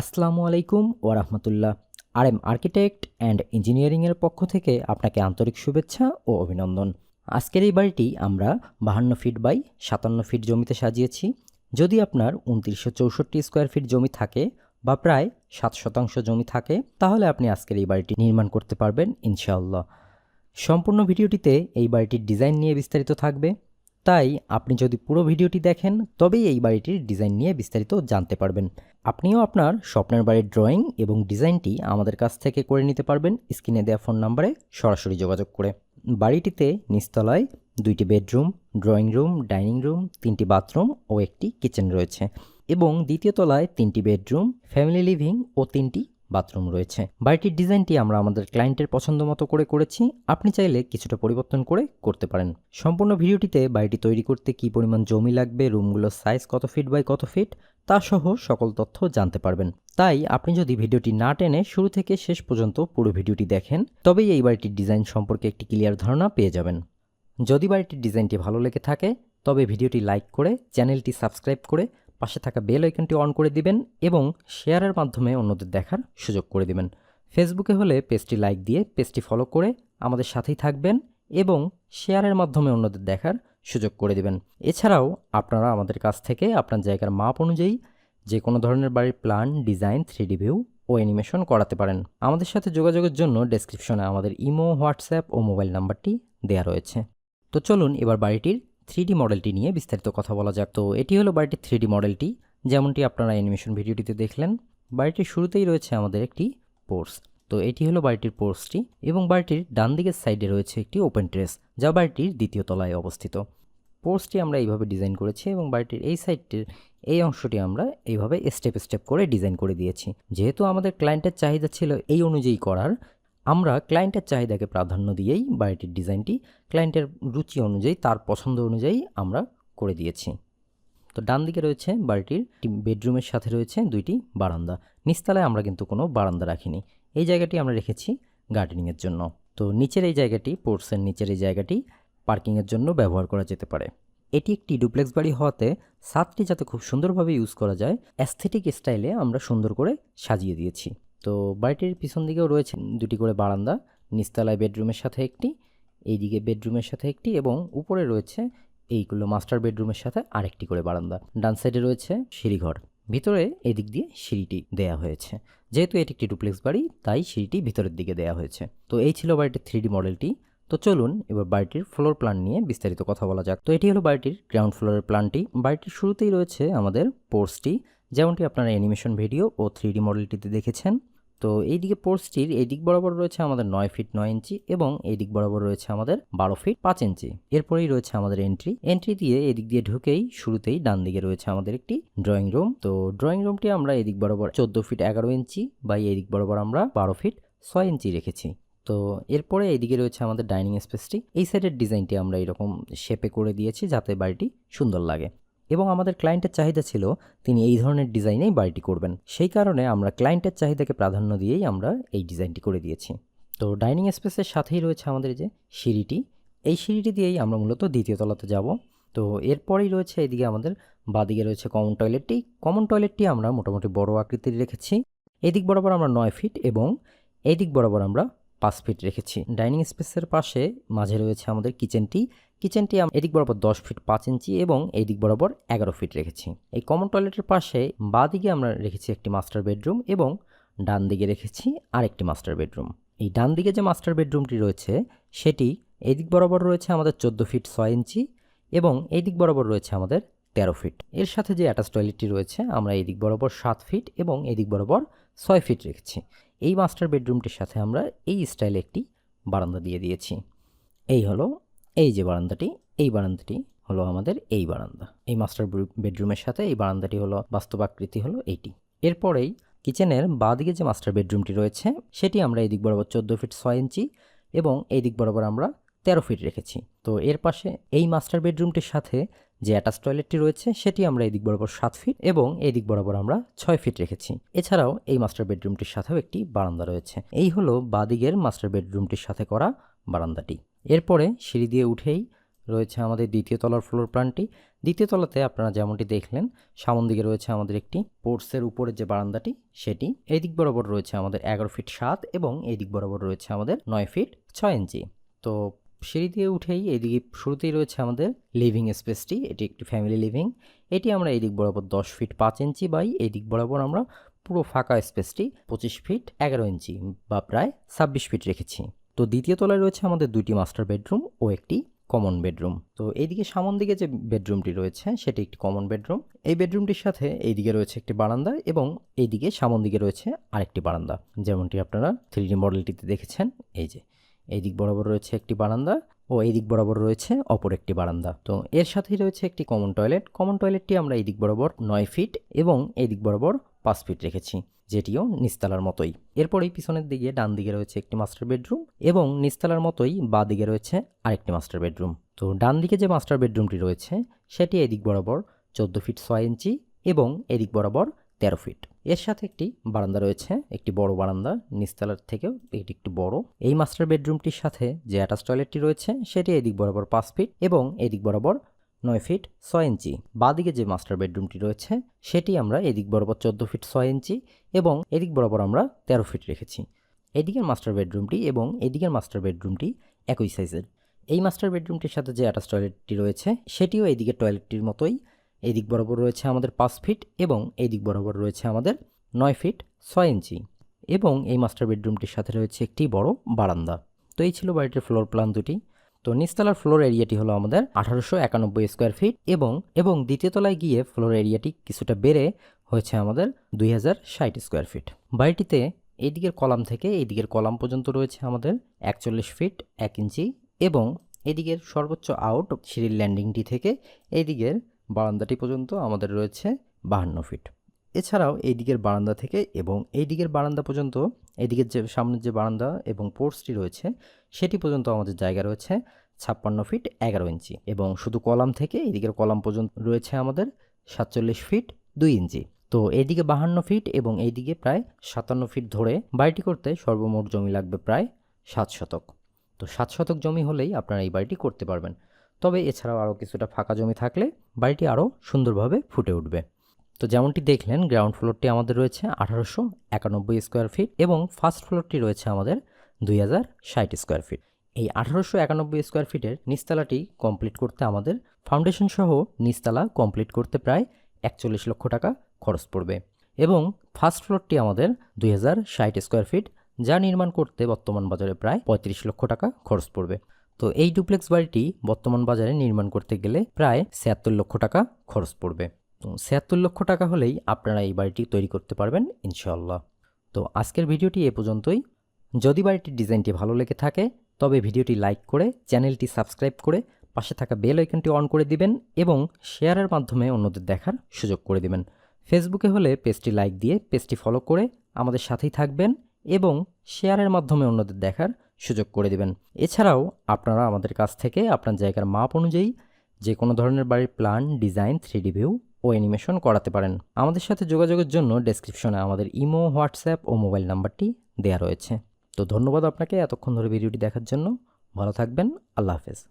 আসসালামু আলাইকুম ওরহমতুল্লাহ আর এম আর্কিটেক্ট অ্যান্ড ইঞ্জিনিয়ারিংয়ের পক্ষ থেকে আপনাকে আন্তরিক শুভেচ্ছা ও অভিনন্দন। আজকের এই বাড়িটি আমরা বাহান্ন ফিট বাই সাতান্ন ফিট জমিতে সাজিয়েছি। যদি আপনার উনত্রিশশো চৌষট্টি স্কোয়ার ফিট জমি থাকে বা প্রায় সাত শতাংশ জমি থাকে, তাহলে আপনি আজকের এই বাড়িটি নির্মাণ করতে পারবেন ইনশাআল্লাহ। সম্পূর্ণ ভিডিওটিতে এই বাড়িটির ডিজাইন নিয়ে বিস্তারিত থাকবে। তাই আপনি যদি পুরো ভিডিওটি দেখেন, তবেই এই বাড়িটির ডিজাইন নিয়ে বিস্তারিত জানতে পারবেন। আপনিও আপনার স্বপ্নের বাড়ির ড্রয়িং এবং ডিজাইনটি আমাদের কাছ থেকে করে নিতে পারবেন। স্ক্রিনে দেওয়া ফোন নাম্বারে সরাসরি যোগাযোগ করে। বাড়িটিতে নিচতলায় দুইটি bedroom, drawing room, dining room, তিনটি বাথরুম ও একটি কিচেন রয়েছে এবং দ্বিতীয় তলায় তিনটি বেডরুম, ফ্যামিলি লিভিং ও তিনটি বাথরুম রয়েছে। বাড়িটির ডিজাইনটি আমরা আমাদের ক্লায়েন্টের পছন্দ মতো করে করেছি। আপনি চাইলে কিছুটা পরিবর্তন করে করতে পারেন। সম্পূর্ণ ভিডিওটিতে বাড়িটি তৈরি করতে কী পরিমাণ জমি লাগবে, রুমগুলোর সাইজ কত ফিট বাই কত ফিট, তা সহ সকল তথ্য জানতে পারবেন। তাই আপনি যদি ভিডিওটি না টেনে শুরু থেকে শেষ পর্যন্ত পুরো ভিডিওটি দেখেন, তবেই এই বাড়িটির ডিজাইন সম্পর্কে একটি ক্লিয়ার ধারণা পেয়ে যাবেন। যদি বাড়িটির ডিজাইনটি ভালো লেগে থাকে, তবে ভিডিওটি লাইক করে, চ্যানেলটি সাবস্ক্রাইব করে পাশে থাকা বেল আইকনটি অন করে দিবেন এবং শেয়ারের মাধ্যমে অন্যদের দেখার সুযোগ করে দিবেন। ফেসবুকে হলে পেজটি লাইক দিয়ে পেজটি ফলো করে আমাদের সাথেই থাকবেন এবং শেয়ারের মাধ্যমে অন্যদের দেখার সুযোগ করে দিবেন। এছাড়াও আপনারা আমাদের কাছ থেকে আপনার জায়গার মাপ অনুযায়ী যে কোনো ধরনের বাড়ির plan, design three D view ও অ্যানিমেশন করাতে পারেন। আমাদের সাথে যোগাযোগের জন্য ডেসক্রিপশনে আমাদের ইমো, হোয়াটসঅ্যাপ ও মোবাইল নাম্বারটি দেওয়া রয়েছে। তো চলুন এবার বাড়িটির থ্রি মডেলটি নিয়ে বিস্তারিত কথা বলা যাক। তো এটি হলো বাড়িটির থ্রি মডেলটি, যেমনটি আপনারা অ্যানিমেশন ভিডিওটিতে দেখলেন। বাড়িটির শুরুতেই রয়েছে আমাদের একটি পোর্স। তো এটি হলো বাড়িটির পোর্সটি এবং বাড়িটির ডান দিকের সাইডে রয়েছে একটি ওপেন ট্রেস যা বাড়িটির দ্বিতীয় তলায় অবস্থিত। পোর্সটি আমরা এইভাবে ডিজাইন করেছি এবং বাড়িটির এই সাইডটির এই অংশটি আমরা এইভাবে স্টেপ স্টেপ করে ডিজাইন করে দিয়েছি। যেহেতু আমাদের ক্লায়েন্টের চাহিদা ছিল এই অনুযায়ী করার আমরা ক্লায়েন্টের চাহিদাকে প্রাধান্য দিয়েই বাড়িটির ডিজাইনটি ক্লায়েন্টের রুচি অনুযায়ী, তার পছন্দ অনুযায়ী আমরা করে দিয়েছি। তো ডান দিকে রয়েছে বাড়িটির বেডরুমের সাথে রয়েছে দুইটি বারান্দা। নিচতলায় আমরা কিন্তু কোনো বারান্দা রাখিনি। এই জায়গাটি আমরা রেখেছি গার্ডেনিংয়ের জন্য। তো নিচের এই জায়গাটি পোর্টসের নিচের এই জায়গাটি পার্কিংয়ের জন্য ব্যবহার করা যেতে পারে। এটি একটি ডুপ্লেক্স বাড়ি হওয়াতে ছাদটি যাতে খুব সুন্দরভাবে ইউজ করা যায় অ্যাস্থেটিক স্টাইলে আমরা সুন্দর করে সাজিয়ে দিয়েছি। তো বাড়িটির পিছন দিকেও রয়েছে দুটি করে বারান্দা নিচতলায় বেডরুমের সাথে একটি, এইদিকে বেডরুমের সাথে একটি এবং উপরে রয়েছে এইগুলো মাস্টার বেডরুমের সাথে আরেকটি করে বারান্দা। ডান সাইডে রয়েছে সিঁড়িঘর, ভিতরে এদিক দিয়ে সিঁড়িটি দেয়া হয়েছে। যেহেতু এটি একটি ডুপ্লেক্স বাড়ি, তাই সিঁড়িটি ভিতরের দিকে দেয়া হয়েছে। তো এই ছিল বাড়িটির থ্রি মডেলটি। তো চলুন এবার বাড়িটির ফ্লোর প্ল্যান নিয়ে বিস্তারিত কথা বলা যাক। তো এটি হলো বাড়িটির গ্রাউন্ড ফ্লোরের প্ল্যানটি। বাড়িটির শুরুতেই রয়েছে আমাদের পোর্সটি যেমনটি আপনারা অ্যানিমেশন ভিডিও ও থ্রি মডেলটিতে দেখেছেন। তো এইদিকে পোর্সটির এই দিক বরাবর রয়েছে আমাদের নয় ফিট নয় ইঞ্চি এবং এই দিক বরাবর রয়েছে আমাদের বারো ফিট পাঁচ ইঞ্চি। এরপরেই রয়েছে আমাদের এন্ট্রি এন্ট্রি দিয়ে এদিক দিয়ে ঢুকেই শুরুতেই ডান দিকে রয়েছে আমাদের একটি ড্রয়িং রুম তো ড্রয়িং রুমটি আমরা এদিক বরাবর চোদ্দ ফিট এগারো ইঞ্চি বা এদিক বরাবর আমরা বারো ফিট ছয় ইঞ্চি রেখেছি। তো এরপরে এদিকে রয়েছে আমাদের ডাইনিং স্পেসটি এই সাইডের ডিজাইনটি আমরা এরকম শেপে করে দিয়েছি যাতে বাড়িটি সুন্দর লাগে। এবং আমাদের ক্লায়েন্টের চাহিদা ছিল তিনি এই ধরনের ডিজাইনেই বাড়িটি করবেন। সেই কারণে আমরা ক্লায়েন্টের চাহিদাকে প্রাধান্য দিয়েই আমরা এই ডিজাইনটি করে দিয়েছি। তো ডাইনিং স্পেসের সাথেই রয়েছে আমাদের যে সিঁড়িটি। এই সিঁড়িটি দিয়েই আমরা মূলত দ্বিতীয় তলাতে যাব। তো এরপরেই রয়েছে এদিকে আমাদের বাদিকে রয়েছে কমন টয়লেটটি কমন টয়লেটটি আমরা মোটামুটি বড় আকৃতির রেখেছি। এদিক বরাবর আমরা নয় ফিট এবং এদিক বরাবর আমরা পাঁচ ফিট রেখেছি। ডাইনিং স্পেসের পাশে মাঝে রয়েছে আমাদের কিচেনটি কিচেনটি এদিক বরাবর দশ ফিট পাঁচ ইঞ্চি এবং এই দিক বরাবর এগারো ফিট রেখেছি। এই কমন টয়লেটের পাশে বাঁ দিকে আমরা রেখেছি একটি মাস্টার বেডরুম এবং ডান দিকে রেখেছি আরেকটি মাস্টার বেডরুম এই ডান দিকে যে মাস্টার বেডরুমটি রয়েছে, সেটি এদিক বরাবর রয়েছে আমাদের চোদ্দ ফিট ছয় ইঞ্চি এবং এই দিক বরাবর রয়েছে আমাদের তেরো ফিট। এর সাথে যে অ্যাটাচ টয়লেটটি রয়েছে, আমরা এদিক বরাবর সাত ফিট এবং এদিক বরাবর ছয় ফিট রেখেছি। এই মাস্টার বেডরুমটির সাথে আমরা এই স্টাইলে একটি বারান্দা দিয়ে দিয়েছি। এই হলো এই যে বারান্দাটি, এই বারান্দাটি হলো আমাদের এই বারান্দা। এই মাস্টার বেডরুমের সাথে এই বারান্দাটি হলো বাস্তব আকৃতি হলো এইটি। এরপরেই কিচেনের বাঁদিকে যে মাস্টার বেডরুমটি রয়েছে, সেটি আমরা এই দিক বরাবর চোদ্দ ফিট ছয় ইঞ্চি এবং এই দিক বরাবর আমরা তেরো ফিট রেখেছি। তো এর পাশে এই মাস্টার বেডরুমটির সাথে যে অ্যাটাচ টয়লেটটি রয়েছে, সেটি আমরা এই দিক বরাবর সাত ফিট এবং এই দিক বরাবর আমরা ছয় ফিট রেখেছি। এছাড়াও এই মাস্টার বেডরুমটির সাথেও একটি বারান্দা রয়েছে। এই হলো বাদিকের মাস্টার বেডরুমটির সাথে করা বারান্দাটি। এরপরে সিঁড়ি দিয়ে উঠেই রয়েছে আমাদের দ্বিতীয় তলার ফ্লোর প্ল্যানটি দ্বিতীয় তলাতে আপনারা যেমনটি দেখলেন, সামন দিকে রয়েছে আমাদের একটি পোর্টসের উপরে যে বারান্দাটি, সেটি। এই দিক বরাবর রয়েছে আমাদের এগারো ফিট সাত এবং এই দিক বরাবর রয়েছে আমাদের নয় ফিট ছয় ইঞ্চি। তো সিঁড়ি দিয়ে উঠেই এদিকে শুরুতেই রয়েছে আমাদের লিভিং স্পেসটি এটি একটি ফ্যামিলি লিভিং এটি আমরা এই দিক বরাবর দশ ফিট পাঁচ ইঞ্চি বাই এই দিক বরাবর আমরা পুরো ফাঁকা স্পেসটি পঁচিশ ফিট এগারো ইঞ্চি বা প্রায় ছাব্বিশ ফিট রেখেছি। তো দ্বিতীয় তলায় রয়েছে আমাদের দুটি মাস্টার বেডরুম ও একটি কমন বেডরুম। তো এইদিকে সামন দিকে যে বেডরুমটি রয়েছে, সেটি একটি কমন বেডরুম। এই বেডরুমটির সাথে এইদিকে রয়েছে একটি বারান্দা এবং এইদিকে সামন দিকে রয়েছে আরেকটি বারান্দা। যেমনটি আপনারা থ্রি ডি মডেলটিতে দেখেছেন, এই যে এই দিক বরাবর রয়েছে একটি বারান্দা ও এই দিক বরাবর রয়েছে অপর একটি বারান্দা। তো এর সাথেই রয়েছে একটি কমন টয়লেট। কমন টয়লেটটি আমরা এই দিক বরাবর নয় ফিট এবং এই দিক বরাবর পাঁচ ফিট রেখেছি, যেটিও নিস্তালার মতোই। এরপরেই পিছনের দিকে ডান দিকে রয়েছে একটি মাস্টার বেডরুম এবং নিস্তালার মতোই বা দিকে রয়েছে আরেকটি মাস্টার বেডরুম। তো ডান দিকে যে মাস্টার বেডরুমটি রয়েছে, সেটি এদিক বরাবর চোদ্দ ফিট ছয় ইঞ্চি এবং এদিক বরাবর তেরো ফিট। এর সাথে একটি বারান্দা রয়েছে, একটি বড় বারান্দা নিচতলার থেকেও এটি একটু বড়। এই মাস্টার বেডরুমটির সাথে যে অ্যাটাচ টয়লেটটি রয়েছে, সেটি এদিক বরাবর পাঁচ ফিট এবং এদিক বরাবর নয় ফিট ছয় ইঞ্চি। বাদিকে যে মাস্টার বেডরুমটি রয়েছে, সেটি আমরা এদিক বরাবর চোদ্দ ফিট ছয় ইঞ্চি এবং এদিক বরাবর আমরা তেরো ফিট রেখেছি। এদিকের মাস্টার বেডরুমটি এবং এদিকের মাস্টার বেডরুমটি একই সাইজের এই মাস্টার বেডরুমটির সাথে যে অ্যাটাচ টয়লেটটি রয়েছে, সেটিও এদিকের টয়লেটটির মতোই। এদিক বরাবর রয়েছে আমাদের পাঁচ ফিট এবং এই দিক বরাবর রয়েছে আমাদের নয় ফিট ছয় ইঞ্চি এবং এই মাস্টার বেডরুমটির সাথে রয়েছে একটি বড় বারান্দা। তো এই ছিল বাড়িটির ফ্লোর প্ল্যান দুটি। তো নিচতলার ফ্লোর এরিয়াটি হলো আমাদের আঠারোশো একানব্বই স্কোয়ার ফিট এবং এবং দ্বিতীয় তলায় গিয়ে ফ্লোর এরিয়াটি কিছুটা বেড়ে হয়েছে আমাদের দুই হাজার ষাট স্কোয়ার ফিট বাড়িটিতে এই দিকের কলাম থেকে এই দিকের কলাম পর্যন্ত রয়েছে আমাদের একচল্লিশ ফিট এক ইঞ্চি এবং এদিকের সর্বোচ্চ আউট সিঁড়ির ল্যান্ডিংটি থেকে এই দিকের বারান্দাটি পর্যন্ত আমাদের রয়েছে বাহান্ন ফিট এছাড়াও এই দিকের বারান্দা থেকে এবং এই দিকের বারান্দা পর্যন্ত এদিকের যে সামনের যে বারান্দা এবং পোর্টসটি রয়েছে, সেটি পর্যন্ত আমাদের জায়গা রয়েছে ছাপ্পান্ন ফিট এগারো ইঞ্চি এবং শুধু কলাম থেকে এদিকের কলাম পর্যন্ত রয়েছে আমাদের সাতচল্লিশ ফিট দুই ইঞ্চি। তো এইদিকে বাহান্ন ফিট এবং এইদিকে প্রায় সাতান্ন ফিট ধরে বাড়িটি করতে সর্বমোট জমি লাগবে প্রায় সাত শতক। তো সাত শতক জমি হলেই আপনারা এই বাড়িটি করতে পারবেন। তবে এছাড়াও আরও কিছুটা ফাঁকা জমি থাকলে বাড়িটি আরও সুন্দরভাবে ফুটে উঠবে। তো যেমনটি দেখলেন গ্রাউন্ড ফ্লোরটি আমাদের রয়েছে আঠারোশো একানব্বই স্কোয়ার ফিট এবং ফার্স্ট ফ্লোরটি রয়েছে আমাদের দুই হাজার ষাট স্কোয়ার ফিট এই আঠারোশো একানব্বই স্কোয়ার ফিটের নিচতলাটি কমপ্লিট করতে আমাদের ফাউন্ডেশন সহ নিচতলা কমপ্লিট করতে প্রায় একচল্লিশ লক্ষ টাকা খরচ পড়বে এবং ফার্স্ট ফ্লোরটি আমাদের দুই হাজার ষাট স্কোয়ার ফিট যা নির্মাণ করতে বর্তমান বাজারে প্রায় পঁয়ত্রিশ লক্ষ টাকা খরচ পড়বে। তো এই ডুপ্লেক্স বাড়িটি বর্তমান বাজারে নির্মাণ করতে গেলে প্রায় ছিয়াত্তর লক্ষ টাকা খরচ পড়বে। তো ছিয়াত্তর লক্ষ টাকা হলেই আপনারা এই বাড়িটি তৈরি করতে পারবেন ইনশাল্লাহ তো আজকের ভিডিওটি এ পর্যন্তই। যদি বাড়িটির ডিজাইনটি ভালো লেগে থাকে, তবে ভিডিওটি লাইক করে, চ্যানেলটি সাবস্ক্রাইব করে পাশে থাকা বেল আইকনটি অন করে দিবেন এবং শেয়ারের মাধ্যমে অন্যদের দেখার সুযোগ করে দিবেন। ফেসবুকে হলে পেজটি লাইক দিয়ে পেজটি ফলো করে আমাদের সাথেই থাকবেন এবং শেয়ারের মাধ্যমে অন্যদের দেখার সুযোগ করে দিবেন। এছাড়াও আপনারা আমাদের কাছ থেকে আপনার জায়গার মাপ অনুযায়ী যে কোনো ধরনের বাড়ির প্ল্যান, ডিজাইন থ্রি ভিউ ও অ্যানিমেশন করাতে পারেন। আমাদের সাথে যোগাযোগের জন্য ডেসক্রিপশনে আমাদের ইমো, হোয়াটসঅ্যাপ ও মোবাইল নাম্বারটি দেওয়া রয়েছে। তো ধন্যবাদ আপনাকে এতক্ষণ ধরে ভিডিওটি দেখার জন্য। ভালো থাকবেন, আল্লাহ হাফেজ।